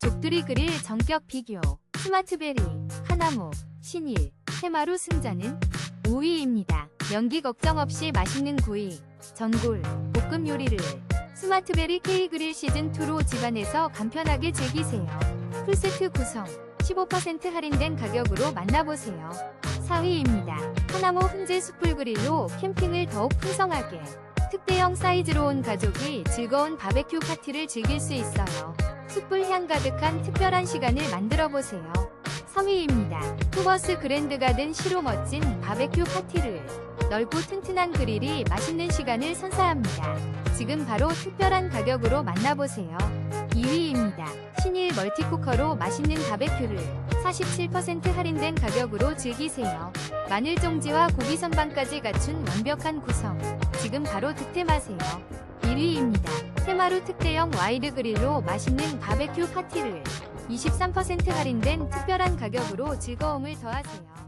족두리 그릴 전격 비교, 스마트베리, 하나무, 신일, 해마루 승자는 5위입니다. 연기 걱정 없이 맛있는 구이, 전골, 볶음 요리를 스마트베리 K그릴 시즌2로 집안에서 간편하게 즐기세요. 풀세트 구성, 15% 할인된 가격으로 만나보세요. 4위입니다. 하나모 훈제 숯불 그릴로 캠핑을 더욱 풍성하게 특대형 사이즈로 온 가족이 즐거운 바베큐 파티를 즐길 수 있어요. 숯불 향 가득한 특별한 시간을 만들어 보세요. 3위입니다. 투버스 그랜드 가든 시로 멋진 바베큐 파티를 넓고 튼튼한 그릴이 맛있는 시간을 선사합니다. 지금 바로 특별한 가격으로 만나보세요. 2위입니다. 신일 멀티쿠커로 맛있는 바베큐를 47% 할인된 가격으로 즐기세요. 마늘 종지와 고기 선반까지 갖춘 완벽한 구성. 지금 바로 득템하세요. 1위입니다. 테마루 특대형 와이드 그릴로 맛있는 바베큐 파티를 23% 할인된 특별한 가격으로 즐거움을 더하세요.